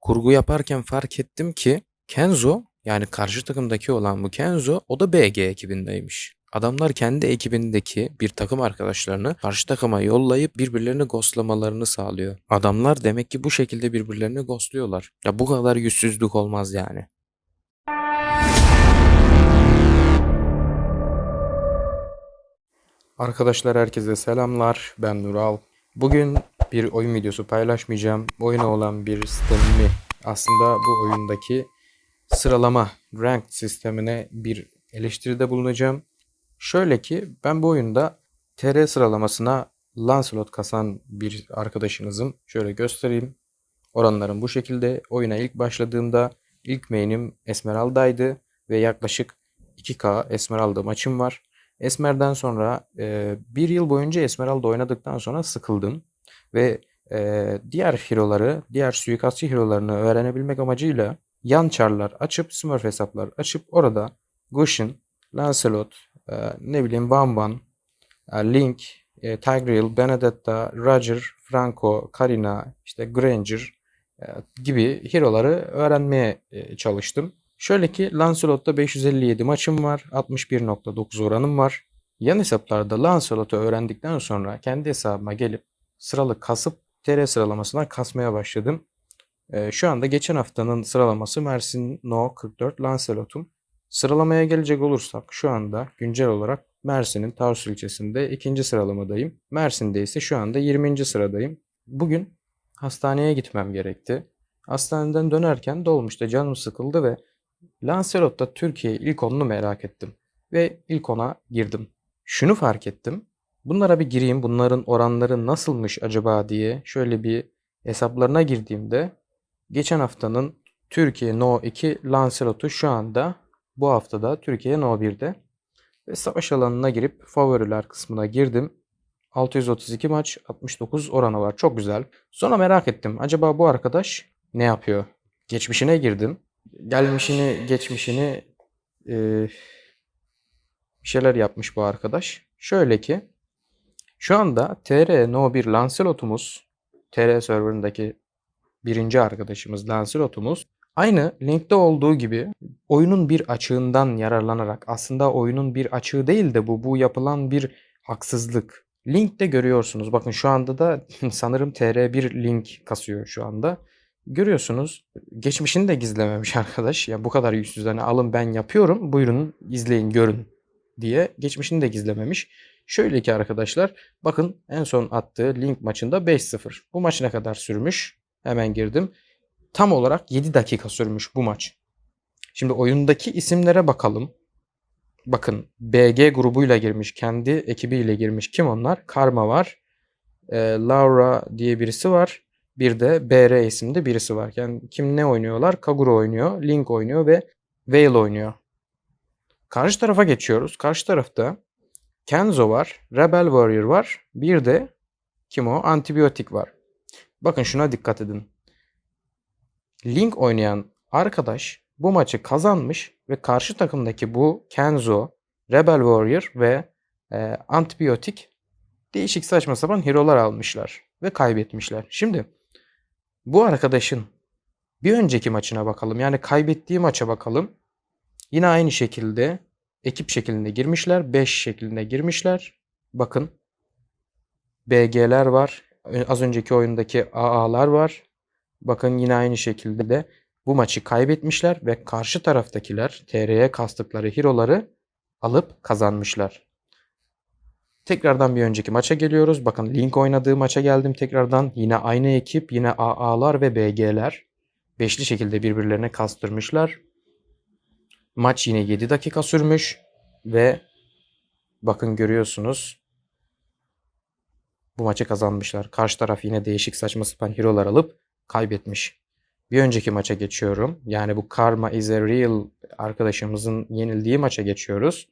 kurgu yaparken fark ettim ki Kenzo yani karşı takımdaki olan bu Kenzo o da BG ekibindeymiş. Adamlar kendi ekibindeki bir takım arkadaşlarını karşı takıma yollayıp birbirlerini ghostlamalarını sağlıyor. Adamlar demek ki bu şekilde birbirlerini ghostluyorlar. Ya bu kadar yüzsüzlük olmaz yani. Arkadaşlar herkese selamlar. Ben Nural. Bugün bir oyun videosu paylaşmayacağım. Oyuna olan bir sistemimi aslında bu oyundaki sıralama ranked sistemine bir eleştiride bulunacağım. Şöyle ki ben bu oyunda TR sıralamasına Lancelot kasan bir arkadaşınızım. Şöyle göstereyim. Oranlarım bu şekilde. Oyuna ilk başladığımda ilk main'im Esmeralda'ydı ve yaklaşık 2K Esmeralda maçım var. Esmer'den sonra e, bir yıl boyunca Esmeralda oynadıktan sonra sıkıldım. Ve e, diğer hero'ları, diğer suikastçı hero'larını öğrenebilmek amacıyla yan çarlar açıp, Smurf hesaplar açıp orada Gush'in, Lancelot, e, ne bileyim Bamban, e, Link, e, Tigreal, Benedetta, Roger, Franco, Karina, işte Granger e, gibi hero'ları öğrenmeye e, çalıştım. Şöyle ki Lancelot'ta 557 maçım var. 61.9 oranım var. Yan hesaplarda Lancelot'u öğrendikten sonra kendi hesabıma gelip sıralı kasıp TR sıralamasından kasmaya başladım. Ee, şu anda geçen haftanın sıralaması Mersin No 44 Lancelot'um. Sıralamaya gelecek olursak şu anda güncel olarak Mersin'in Tarsus ilçesinde ikinci sıralamadayım. Mersin'de ise şu anda 20. sıradayım. Bugün hastaneye gitmem gerekti. Hastaneden dönerken dolmuşta canım sıkıldı ve Lancelot'ta Türkiye ilk onunu merak ettim. Ve ilk ona girdim. Şunu fark ettim. Bunlara bir gireyim, bunların oranları nasılmış acaba diye şöyle bir hesaplarına girdiğimde geçen haftanın Türkiye No 2 Lancelot'u şu anda bu haftada Türkiye No 1'de. Ve savaş alanına girip favoriler kısmına girdim. 632 maç 69 oranı var. Çok güzel. Sonra merak ettim. Acaba bu arkadaş ne yapıyor? Geçmişine girdim. Gelmişini, geçmişini e, bir şeyler yapmış bu arkadaş. Şöyle ki şu anda TR No 1 Lancelot'umuz TR serverındaki birinci arkadaşımız Lancelot'umuz aynı linkte olduğu gibi oyunun bir açığından yararlanarak aslında oyunun bir açığı değil de bu bu yapılan bir haksızlık. Linkte görüyorsunuz. Bakın şu anda da sanırım TR1 link kasıyor şu anda. Görüyorsunuz. Geçmişini de gizlememiş arkadaş. Ya bu kadar yüzsüz hani alın ben yapıyorum. Buyurun izleyin görün diye geçmişini de gizlememiş. Şöyle ki arkadaşlar bakın en son attığı link maçında 5-0. Bu maç ne kadar sürmüş? Hemen girdim. Tam olarak 7 dakika sürmüş bu maç. Şimdi oyundaki isimlere bakalım. Bakın BG grubuyla girmiş. Kendi ekibiyle girmiş. Kim onlar? Karma var. Ee, Laura diye birisi var. Bir de BR isimli birisi var. Yani kim ne oynuyorlar? Kagura oynuyor. Link oynuyor ve Veil oynuyor. Karşı tarafa geçiyoruz. Karşı tarafta Kenzo var. Rebel Warrior var. Bir de kim o? Antibiyotik var. Bakın şuna dikkat edin. Link oynayan arkadaş bu maçı kazanmış ve karşı takımdaki bu Kenzo, Rebel Warrior ve e, Antibiyotik değişik saçma sapan hero'lar almışlar ve kaybetmişler. Şimdi bu arkadaşın bir önceki maçına bakalım. Yani kaybettiği maça bakalım. Yine aynı şekilde ekip şeklinde girmişler. 5 şeklinde girmişler. Bakın BG'ler var. Az önceki oyundaki AA'lar var. Bakın yine aynı şekilde de bu maçı kaybetmişler ve karşı taraftakiler TR'ye kastıkları hero'ları alıp kazanmışlar. Tekrardan bir önceki maça geliyoruz. Bakın Link oynadığı maça geldim tekrardan. Yine aynı ekip, yine AA'lar ve BG'ler. Beşli şekilde birbirlerine kastırmışlar. Maç yine 7 dakika sürmüş ve bakın görüyorsunuz bu maçı kazanmışlar. Karşı taraf yine değişik saçma sapan hero'lar alıp kaybetmiş. Bir önceki maça geçiyorum. Yani bu Karma is a real arkadaşımızın yenildiği maça geçiyoruz.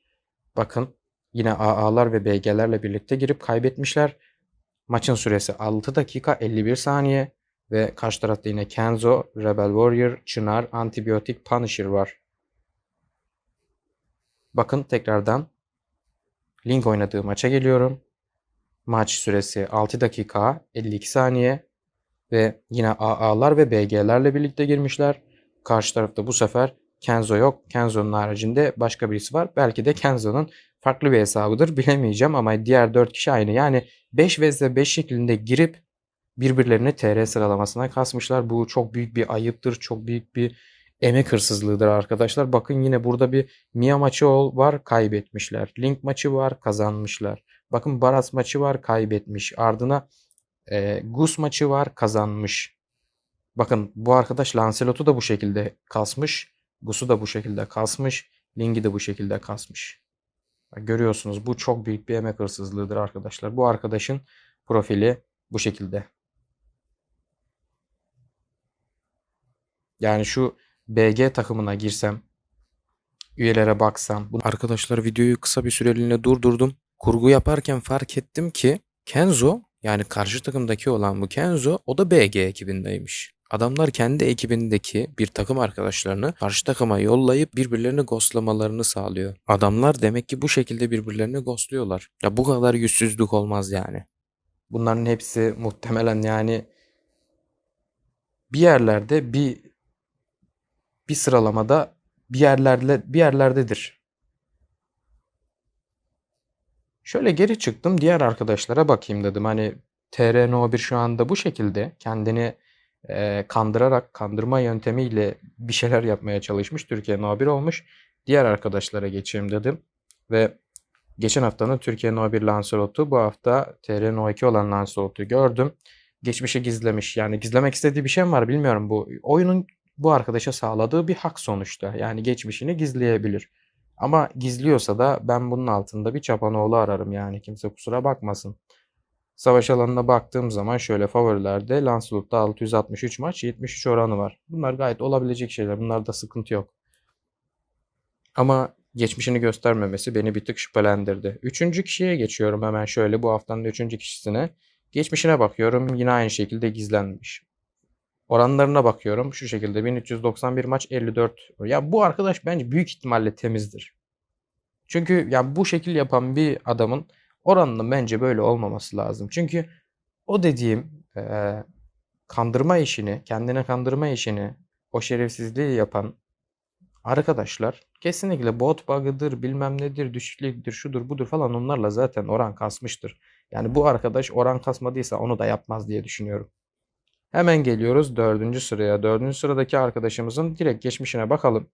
Bakın yine AA'lar ve BG'lerle birlikte girip kaybetmişler. Maçın süresi 6 dakika 51 saniye ve karşı tarafta yine Kenzo, Rebel Warrior, Çınar, Antibiyotik, Punisher var. Bakın tekrardan Link oynadığı maça geliyorum. Maç süresi 6 dakika 52 saniye. Ve yine AA'lar ve BG'lerle birlikte girmişler. Karşı tarafta bu sefer Kenzo yok. Kenzo'nun haricinde başka birisi var. Belki de Kenzo'nun farklı bir hesabıdır bilemeyeceğim ama diğer 4 kişi aynı. Yani 5 vs 5 şeklinde girip birbirlerini TR sıralamasına kasmışlar. Bu çok büyük bir ayıptır. Çok büyük bir emek hırsızlığıdır arkadaşlar. Bakın yine burada bir Mia maçı var kaybetmişler. Link maçı var kazanmışlar. Bakın Baras maçı var kaybetmiş. Ardına e, Gus maçı var kazanmış. Bakın bu arkadaş Lancelot'u da bu şekilde kasmış. Gus'u da bu şekilde kasmış. Ling'i de bu şekilde kasmış. Görüyorsunuz bu çok büyük bir emek hırsızlığıdır arkadaşlar. Bu arkadaşın profili bu şekilde. Yani şu BG takımına girsem, üyelere baksam. Arkadaşlar videoyu kısa bir süreliğine durdurdum. Kurgu yaparken fark ettim ki Kenzo yani karşı takımdaki olan bu Kenzo o da BG ekibindeymiş. Adamlar kendi ekibindeki bir takım arkadaşlarını karşı takıma yollayıp birbirlerini ghostlamalarını sağlıyor. Adamlar demek ki bu şekilde birbirlerini ghostluyorlar. Ya bu kadar yüzsüzlük olmaz yani. Bunların hepsi muhtemelen yani bir yerlerde bir bir sıralamada bir yerlerle bir yerlerdedir. Şöyle geri çıktım diğer arkadaşlara bakayım dedim. Hani TRNO1 şu anda bu şekilde kendini e, kandırarak kandırma yöntemiyle bir şeyler yapmaya çalışmış. Türkiye No 1 olmuş. Diğer arkadaşlara geçeyim dedim. Ve geçen haftanın Türkiye No 1 Lancelot'u bu hafta TR 2 olan Lancelot'u gördüm. Geçmişi gizlemiş. Yani gizlemek istediği bir şey mi var bilmiyorum. Bu oyunun bu arkadaşa sağladığı bir hak sonuçta. Yani geçmişini gizleyebilir. Ama gizliyorsa da ben bunun altında bir çapanoğlu ararım yani kimse kusura bakmasın. Savaş alanına baktığım zaman şöyle favorilerde Lancelot'ta 663 maç 73 oranı var. Bunlar gayet olabilecek şeyler. Bunlarda sıkıntı yok. Ama geçmişini göstermemesi beni bir tık şüphelendirdi. Üçüncü kişiye geçiyorum hemen şöyle bu haftanın üçüncü kişisine. Geçmişine bakıyorum yine aynı şekilde gizlenmiş. Oranlarına bakıyorum şu şekilde 1391 maç 54. Ya bu arkadaş bence büyük ihtimalle temizdir. Çünkü ya bu şekil yapan bir adamın oranının bence böyle olmaması lazım. Çünkü o dediğim eee, kandırma işini, kendine kandırma işini, o şerefsizliği yapan arkadaşlar kesinlikle bot bug'ıdır, bilmem nedir, düşüklükdür, şudur budur falan onlarla zaten oran kasmıştır. Yani bu arkadaş oran kasmadıysa onu da yapmaz diye düşünüyorum. Hemen geliyoruz dördüncü sıraya. Dördüncü sıradaki arkadaşımızın direkt geçmişine bakalım.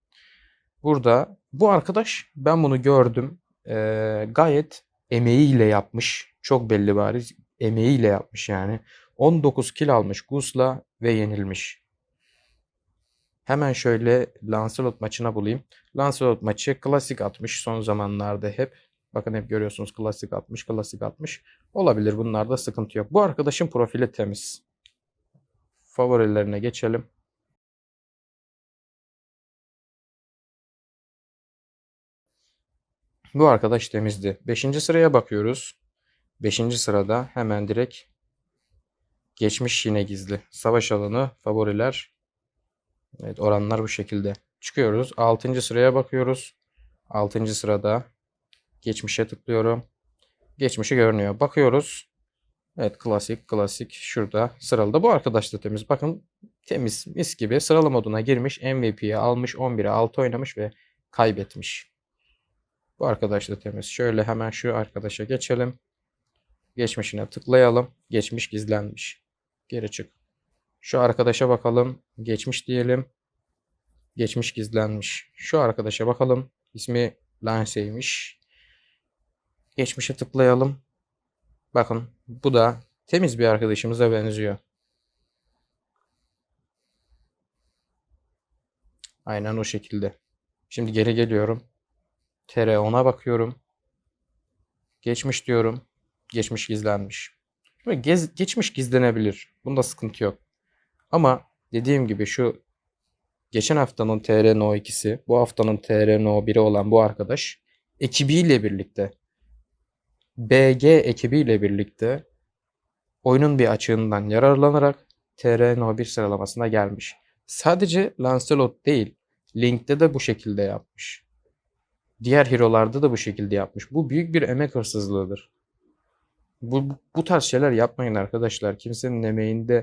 Burada bu arkadaş ben bunu gördüm. Ee, gayet emeğiyle yapmış. Çok belli bariz. Emeğiyle yapmış yani. 19 kill almış Gus'la ve yenilmiş. Hemen şöyle Lancelot maçına bulayım. Lancelot maçı klasik atmış son zamanlarda hep. Bakın hep görüyorsunuz klasik atmış, klasik atmış. Olabilir bunlarda sıkıntı yok. Bu arkadaşın profili temiz. Favorilerine geçelim. Bu arkadaş temizdi. 5. sıraya bakıyoruz. 5. sırada hemen direkt geçmiş yine gizli. Savaş alanı, favoriler. Evet oranlar bu şekilde. Çıkıyoruz. 6. sıraya bakıyoruz. 6. sırada geçmişe tıklıyorum. Geçmişi görünüyor. Bakıyoruz. Evet klasik klasik şurada sıralı Bu arkadaş da temiz. Bakın temiz mis gibi sıralama moduna girmiş. MVP'yi almış 11'e 6 oynamış ve kaybetmiş. Bu arkadaş da temiz. Şöyle hemen şu arkadaşa geçelim. Geçmişine tıklayalım. Geçmiş gizlenmiş. Geri çık. Şu arkadaşa bakalım. Geçmiş diyelim. Geçmiş gizlenmiş. Şu arkadaşa bakalım. İsmi Lance'ymiş. Geçmişe tıklayalım. Bakın bu da temiz bir arkadaşımıza benziyor. Aynen o şekilde. Şimdi geri geliyorum. TR10'a bakıyorum. Geçmiş diyorum. Geçmiş gizlenmiş. Şimdi gez, geçmiş gizlenebilir. Bunda sıkıntı yok. Ama dediğim gibi şu geçen haftanın TR No 2'si, bu haftanın TR No 1'i olan bu arkadaş ekibiyle birlikte BG ekibiyle birlikte oyunun bir açığından yararlanarak TR No 1 sıralamasına gelmiş. Sadece Lancelot değil, Link'te de bu şekilde yapmış. Diğer hero'larda da bu şekilde yapmış. Bu büyük bir emek hırsızlığıdır. Bu, bu tarz şeyler yapmayın arkadaşlar. Kimsenin emeğinde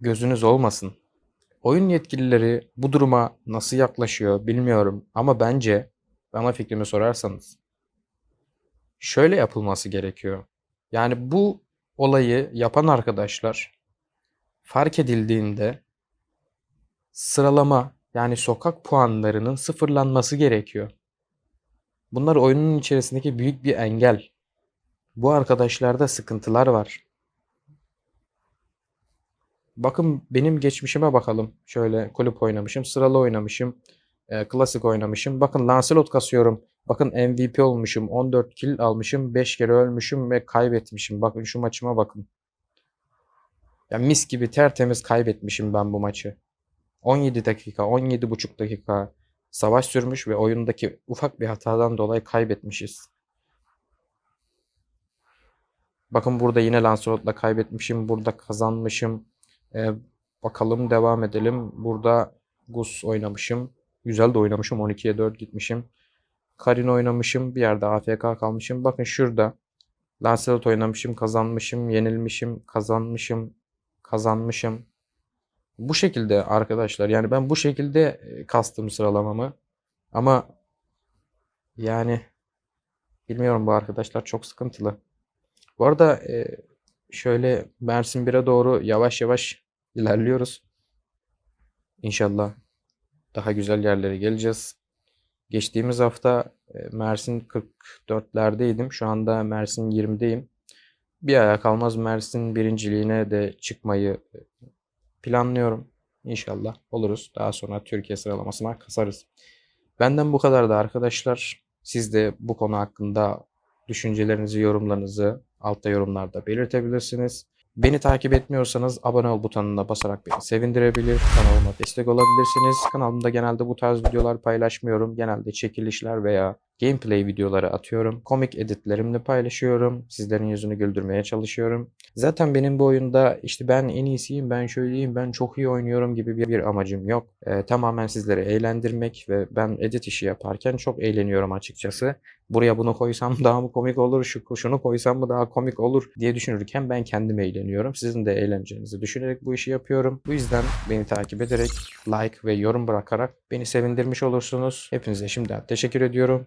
gözünüz olmasın. Oyun yetkilileri bu duruma nasıl yaklaşıyor bilmiyorum ama bence bana fikrimi sorarsanız şöyle yapılması gerekiyor. Yani bu olayı yapan arkadaşlar fark edildiğinde sıralama yani sokak puanlarının sıfırlanması gerekiyor. Bunlar oyunun içerisindeki büyük bir engel. Bu arkadaşlarda sıkıntılar var. Bakın benim geçmişime bakalım. Şöyle kulüp oynamışım, sıralı oynamışım, e, klasik oynamışım. Bakın Lancelot kasıyorum. Bakın MVP olmuşum, 14 kill almışım, 5 kere ölmüşüm ve kaybetmişim. Bakın şu maçıma bakın. Ya mis gibi tertemiz kaybetmişim ben bu maçı. 17 dakika, 17,5 dakika savaş sürmüş ve oyundaki ufak bir hatadan dolayı kaybetmişiz. Bakın burada yine Lancelot'la kaybetmişim. Burada kazanmışım. Ee, bakalım devam edelim. Burada Gus oynamışım. Güzel de oynamışım. 12'ye 4 gitmişim. Karin oynamışım. Bir yerde AFK kalmışım. Bakın şurada. Lancelot oynamışım. Kazanmışım. Yenilmişim. Kazanmışım. Kazanmışım. Bu şekilde arkadaşlar. Yani ben bu şekilde e, kastım sıralamamı. Ama yani bilmiyorum bu arkadaşlar çok sıkıntılı. Bu arada e, şöyle Mersin 1'e doğru yavaş yavaş ilerliyoruz. İnşallah daha güzel yerlere geleceğiz. Geçtiğimiz hafta e, Mersin 44'lerdeydim. Şu anda Mersin 20'deyim. Bir aya kalmaz Mersin birinciliğine de çıkmayı e, planlıyorum. İnşallah oluruz. Daha sonra Türkiye sıralamasına kasarız. Benden bu kadar da arkadaşlar. Siz de bu konu hakkında düşüncelerinizi, yorumlarınızı altta yorumlarda belirtebilirsiniz. Beni takip etmiyorsanız abone ol butonuna basarak beni sevindirebilir. Kanalıma destek olabilirsiniz. Kanalımda genelde bu tarz videolar paylaşmıyorum. Genelde çekilişler veya gameplay videoları atıyorum. Komik editlerimle paylaşıyorum. Sizlerin yüzünü güldürmeye çalışıyorum. Zaten benim bu oyunda işte ben en iyisiyim, ben şöyleyim, ben çok iyi oynuyorum gibi bir, bir amacım yok. Ee, tamamen sizleri eğlendirmek ve ben edit işi yaparken çok eğleniyorum açıkçası. Buraya bunu koysam daha mı komik olur, şu şunu koysam mı daha komik olur diye düşünürken ben kendim eğleniyorum. Sizin de eğleneceğinizi düşünerek bu işi yapıyorum. Bu yüzden beni takip ederek, like ve yorum bırakarak beni sevindirmiş olursunuz. Hepinize şimdiden teşekkür ediyorum.